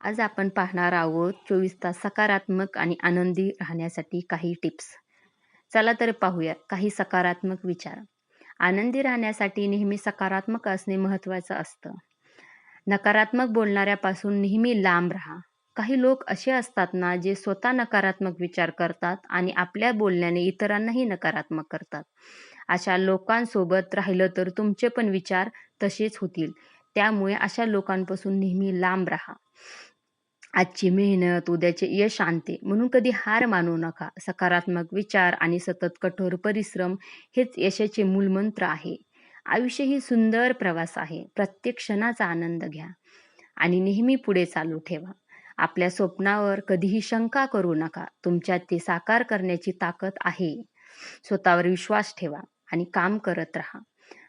आज आपण पाहणार आहोत चोवीस तास सकारात्मक आणि आनंदी राहण्यासाठी काही टिप्स. चला तर पाहूया काही सकारात्मक विचार. आनंदी राहण्यासाठी नेहमी सकारात्मक असणे महत्त्वाचं असतं. नकारात्मक बोलणाऱ्यापासून नेहमी लांब राहा. काही लोक असे असतात ना जे स्वतः नकारात्मक विचार करतात आणि आपल्या बोलण्याने इतरांनाही नकारात्मक करतात. अशा लोकांसोबत राहिलं तर तुमचे पण विचार तसेच होतील. त्यामुळे अशा लोकांपासून नेहमी लांब राहा. आजची मेहनत उद्याचे यश आणते. म्हणून कधी हार मानू नका. सकारात्मक विचार आणि सतत कठोर परिश्रम हेच यशाचे मूलमंत्र आहे. आयुष्य ही सुंदर प्रवास आहे. प्रत्येक क्षणाचा आनंद घ्या आणि नेहमी पुढे चालू ठेवा. आपल्या स्वप्नावर कधीही शंका करू नका. तुमच्यात ते साकार करण्याची ताकद आहे. स्वतःवर विश्वास ठेवा आणि काम करत राहा.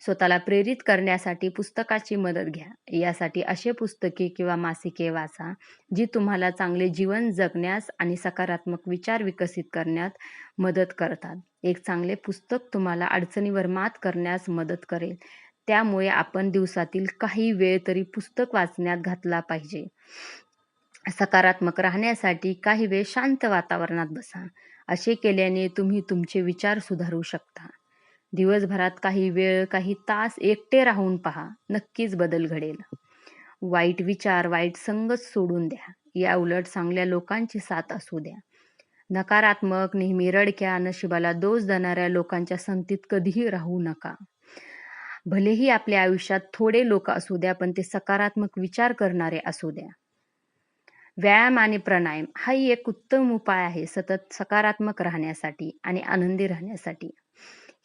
स्वतःला प्रेरित करण्यासाठी पुस्तकाची मदत घ्या. यासाठी असे पुस्तके किंवा मासिके वाचा जी तुम्हाला चांगले जीवन जगण्यास आणि सकारात्मक विचार विकसित करण्यात मदत करतात. एक चांगले पुस्तक तुम्हाला अडचणीवर मात करण्यास मदत करेल. त्यामुळे आपण दिवसातील काही वेळ तरी पुस्तक वाचण्यात घातला पाहिजे. सकारात्मक राहण्यासाठी काही वेळ शांत वातावरणात बसा. असे केल्याने तुम्ही तुमचे विचार सुधारू शकता. दिवसभरात काही वेळ काही तास एकटे राहून पहा. नक्कीच बदल घडेल. वाईट विचार वाईट संगत सोडून द्या. या उलट चांगल्या लोकांची साथ असू द्या. नकारात्मक नेहमी रडक्या नशिबाला दोष देणाऱ्या लोकांच्या संगतीत कधीही राहू नका. भलेही आपल्या आयुष्यात थोडे लोक असू द्या पण ते सकारात्मक विचार करणारे असू द्या. व्यायाम आणि प्राणायाम हाही एक उत्तम उपाय आहे सतत सकारात्मक राहण्यासाठी आणि आनंदी राहण्यासाठी.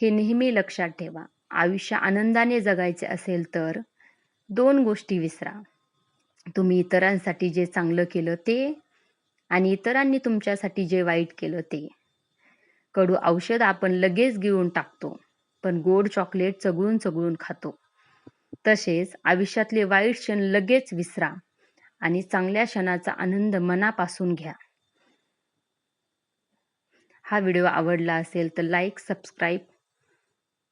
हे नेहमी लक्षात ठेवा. आयुष्य आनंदाने जगायचे असेल तर दोन गोष्टी विसरा. तुम्ही इतरांसाठी जे चांगलं केलं ते आणि इतरांनी तुमच्यासाठी जे वाईट केलं ते. कडू औषध आपण लगेच गिळून टाकतो पण गोड चॉकलेट चगळून चगळून खातो. तसेच आयुष्यातले वाईट क्षण लगेच विसरा आणि चांगल्या क्षणाचा आनंद मनापासून घ्या. हा व्हिडिओ आवडला असेल तर लाईक सबस्क्राईब